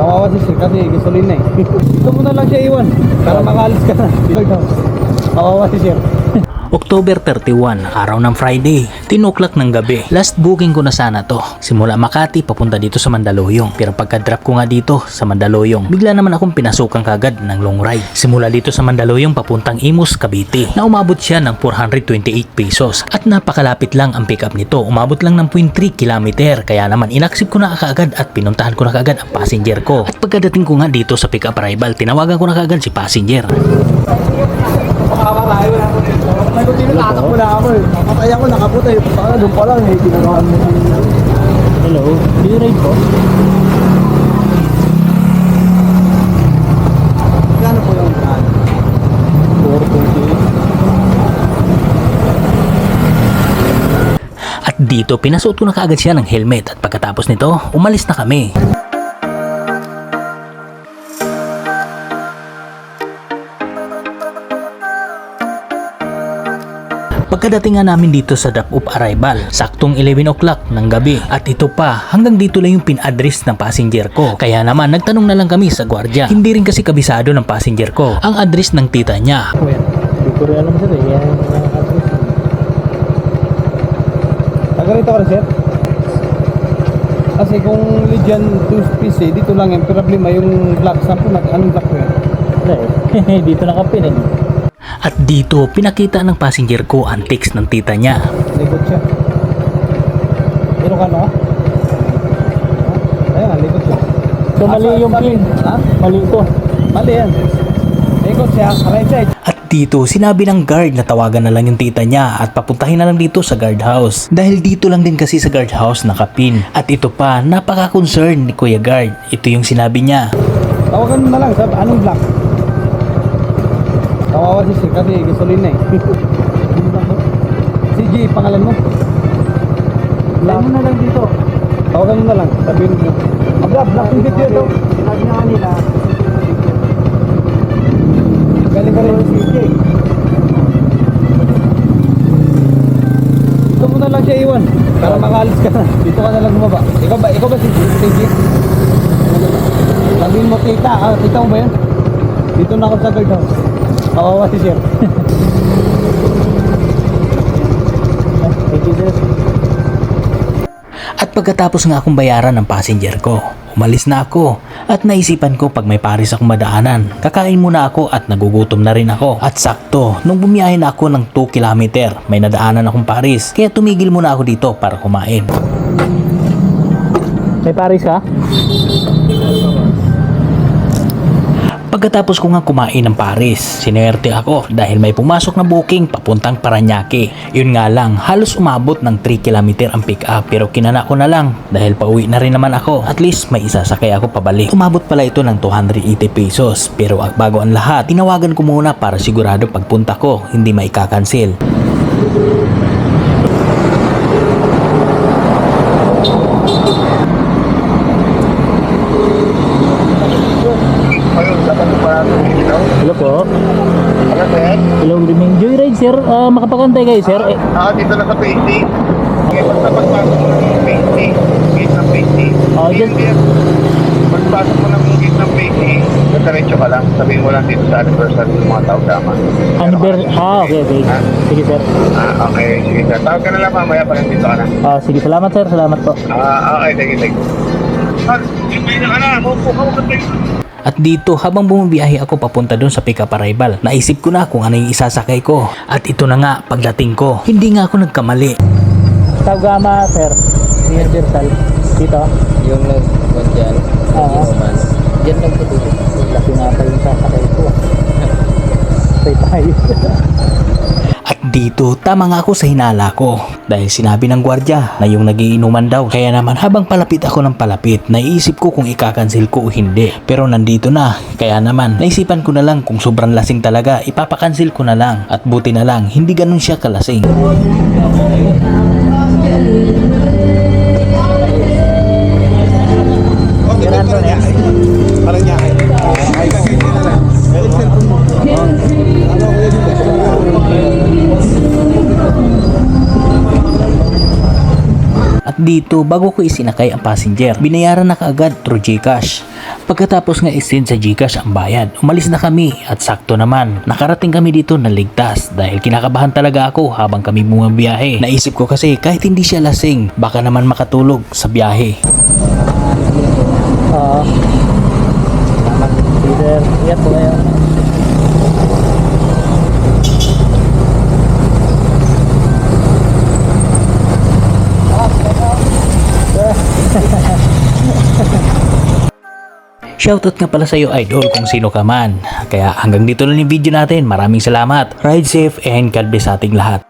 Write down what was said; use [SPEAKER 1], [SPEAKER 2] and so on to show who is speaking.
[SPEAKER 1] Kawawa si Sir kasi gasolina eh. Dito mo na lang siya iwan para makaalis ka na. Kawawa si Sir.
[SPEAKER 2] October 31, araw ng Friday, 10 o'clock ng gabi. Last booking ko na sana to. Simula Makati papunta dito sa Mandaluyong. Pero pagka-drop ko nga dito sa Mandaluyong, bigla naman akong pinasukan kagad ng long ride. Simula dito sa Mandaluyong papuntang Imus, Cavite. Na umabot siya ng 428 pesos. At napakalapit lang ang pick up nito. Umabot lang ng 0.3 kilometer. Kaya naman inaksip ko na kaagad at pinuntahan ko na kaagad ang passenger ko. At pagkadating ko nga dito sa pick up arrival, tinawagan ko na kaagad si passenger.
[SPEAKER 1] May kuti na tatakbo na ako eh. Nakatay ako, nakaputay. Baka doon pa lang eh. Ginagawa mo.
[SPEAKER 2] Hello, do you ride po?
[SPEAKER 1] Po yung brand? 428.
[SPEAKER 2] At dito, pinasuot ko na kaagad siya ng helmet at pagkatapos nito, umalis na kami. Pagkadating nga namin dito sa drop-off arrival, saktong 11 o'clock ng gabi. At ito pa, hanggang dito lang yung pin-address ng passenger ko. Kaya naman, nagtanong na lang kami sa gwardiya. Hindi rin kasi kabisado ng passenger ko ang address ng tita niya.
[SPEAKER 1] Kuya, hindi ko rin alam sir eh. Yan yung address. Taga rito ka rin sir? Kasi kung Legion 2 piece eh, dito lang yan. Pero problema yung black. Saan po nag anong black ko yan?
[SPEAKER 2] dito nakapin eh. At dito, pinakita ng passenger ko ang text ng tita niya.
[SPEAKER 1] Likod siya. Pero ka no? Ayun, likod siya.
[SPEAKER 2] So, mali yung pin.
[SPEAKER 1] Ha?
[SPEAKER 2] Mali ito.
[SPEAKER 1] Mali yan. Likod siya. Right side.
[SPEAKER 2] At dito, sinabi ng guard na tawagan na lang yung tita niya at papuntahin na lang dito sa guardhouse. Dahil dito lang din kasi sa guardhouse nakapin. At ito pa, napaka-concern ni Kuya Guard. Ito yung sinabi niya.
[SPEAKER 1] Tawagan mo na lang. Sabi, anong black? Kawawa si Sir kasi gasolina eh. si G, pangalan mo? Mo na lang dito. Tawagan mo na lang. Sabihin mo. Black, black yung video ito. Sabi nga nila. Galing ka rin si CJ. Dito mo na lang siya iwan. Para makaalis ka na. Dito ka na lang bumaba. Ikaw ba, ikaw ba si CJ? Sabihin mo tita, ah, tita mo ba yan? Dito na ako sa guardhouse. Kawawa si Sir. Thank you, sir.
[SPEAKER 2] At pagkatapos nga akong bayaran ng passenger ko, umalis na ako. At naisipan ko pag may paris akong madaanan, kakain muna ako at nagugutom na rin ako. At sakto, nung bumiyahe na ako ng 2 kilometer, may nadaanan akong paris. Kaya tumigil muna ako dito para kumain. May paris ka? Pagkatapos ko nga kumain ng Paris, sinuwerte ako dahil may pumasok na booking papuntang Paranaque. Yun nga lang, halos umabot ng 3 km ang pick up pero kinana ko na lang dahil pauwi na rin naman ako. At least may isasakay ako pabalik. Umabot pala ito ng 280 pesos pero bago ang lahat, tinawagan ko muna para sigurado pagpunta ko hindi maikakancel. Hello po.
[SPEAKER 3] Ano, sir?
[SPEAKER 2] Hello, good evening. Joyride sir, Ah, makapakantay kayo sir. Eh,
[SPEAKER 3] Ah, dito na sa painting. Okay, basta pagpasok mo ng painting, gate ng painting.
[SPEAKER 2] Ah, dyan-
[SPEAKER 3] Hindi yan. Pagpasok mo ng gate ng painting, diretso ka lang. Sabihin mo lang dito sa anniversary ng mga tao tama.
[SPEAKER 2] Anniver- ah, okay, okay.
[SPEAKER 3] Ha?
[SPEAKER 2] Sige sir.
[SPEAKER 3] Ah, okay. Sige, sir. Tawag ka na lang mamaya pag nandito ka na.
[SPEAKER 2] Ah, sige, salamat sir, salamat po.
[SPEAKER 3] Ah, okay. Thank you, thank you. Sir, yung na ka na. Maupo ka, huwag ka.
[SPEAKER 2] At dito habang bumabiyahe ako papunta doon sa pick-up arrival, naisip ko na kung ano yung isasakay ko. At ito na nga pagdating ko, hindi nga ako nagkamali. Tagama sir, universal. Dito?
[SPEAKER 4] Yung nag dito,
[SPEAKER 2] tama nga ako sa hinala ko. Dahil sinabi ng gwardya na yung nagiinuman daw. Kaya naman habang palapit ako ng palapit, naisip ko kung ikakansil ko o hindi. Pero nandito na. Kaya naman, naisipan ko na lang kung sobrang lasing talaga, ipapakansil ko na lang. At buti na lang, hindi ganun siya kalasing.
[SPEAKER 1] Parang dito?
[SPEAKER 2] Bago ko isinakay ang passenger, binayaran na kaagad through Gcash. Pagkatapos nga isend sa Gcash ang bayad, umalis na kami at sakto naman. Nakarating kami dito na ligtas dahil kinakabahan talaga ako habang kami bumabiyahe. Naisip ko kasi kahit hindi siya lasing, baka naman makatulog sa biyahe.
[SPEAKER 4] Salamat, leader. Ingat po kayo.
[SPEAKER 2] Shoutout nga pala sa iyo idol kung sino ka man. Kaya hanggang dito lang yung video natin. Maraming salamat. Ride safe and God bless ating lahat.